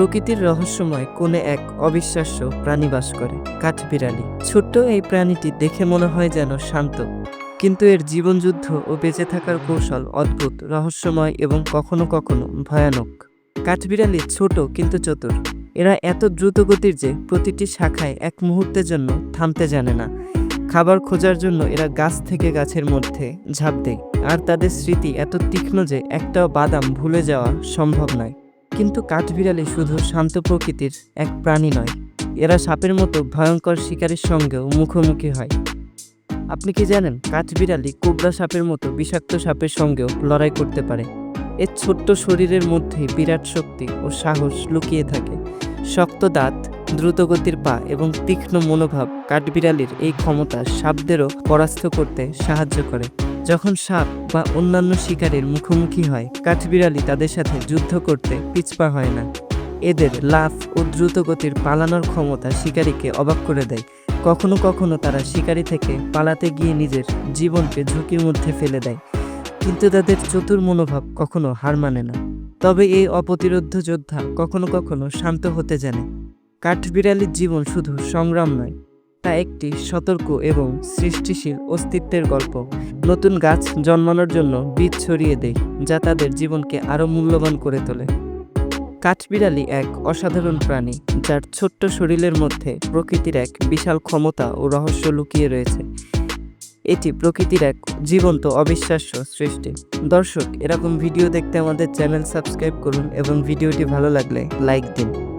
প্রকৃতির রহস্যময় কোণে এক অবিশ্বাস্য প্রাণী বাস করে, কাঠবিড়ালি। ছোট্ট এই প্রাণীটি দেখে মনে হয় যেন শান্ত, কিন্তু এর জীবনযুদ্ধ ও বেঁচে থাকার কৌশল অদ্ভুত, রহস্যময় এবং কখনো কখনো ভয়ানক। কাঠবিড়ালি ছোট কিন্তু চতুর। এরা এত দ্রুত গতির যে প্রতিটি শাখায় এক মুহূর্তের জন্য থামতে জানে না। খাবার খোঁজার জন্য এরা গাছ থেকে গাছের মধ্যে ঝাঁপ দেয়, আর তাদের স্মৃতি এত তীক্ষ্ণ যে একটাও বাদাম ভুলে যাওয়া সম্ভব নয়। কিন্তু কাঠবিড়ালি শুধু শান্ত প্রকৃতির এক প্রাণী নয়, এরা সাপের মতো ভয়ঙ্কর শিকারের সঙ্গেও মুখোমুখি হয়। আপনি কি জানেন কাঠবিড়ালি কোবরা সাপের মতো বিষাক্ত সাপের সঙ্গেও লড়াই করতে পারে? এর ছোট্ট শরীরের মধ্যে বিরাট শক্তি ও সাহস লুকিয়ে থাকে। শক্ত দাঁত, দ্রুতগতির পা এবং তীক্ষ্ণ মনোভাব কাঠবিড়ালির এই ক্ষমতা সাপদেরও পরাস্ত করতে সাহায্য করে। যখন সাপ বা অন্যান্য শিকারের মুখোমুখি হয়, কাঠবিড়ালি তাদের সাথে যুদ্ধ করতে পিছপা হয় না। এদের লাফ ও দ্রুতগতির পালানোর ক্ষমতা শিকারীকে অবাক করে দেয়। কখনো কখনো তারা শিকারী থেকে পালাতে গিয়ে নিজের জীবনকে ঝুঁকির মধ্যে ফেলে দেয়, কিন্তু তাদের চতুর মনোভাব কখনো হার মানে না। তবে এই অপ্রতিরোধ্য যোদ্ধা কখনো কখনো শান্ত হতে জানে। কাঠবিড়ালির জীবন শুধু সংগ্রাম নয়, তা একটি সতর্ক এবং সৃষ্টিশীল অস্তিত্বের গল্প। নতুন গাছ জন্মানোর জন্য বীজ ছড়িয়ে দেয় যা তাদের জীবনকে আরও মূল্যবান করে তোলে। কাঠবিড়ালি এক অসাধারণ প্রাণী, যার ছোট্ট শরীরের মধ্যে প্রকৃতির এক বিশাল ক্ষমতা ও রহস্য লুকিয়ে রয়েছে। এটি প্রকৃতির এক জীবন্ত অবিশ্বাস্য সৃষ্টি। দর্শক, এরকম ভিডিও দেখতে আমাদের চ্যানেল সাবস্ক্রাইব করুন এবং ভিডিওটি ভালো লাগলে লাইক দিন।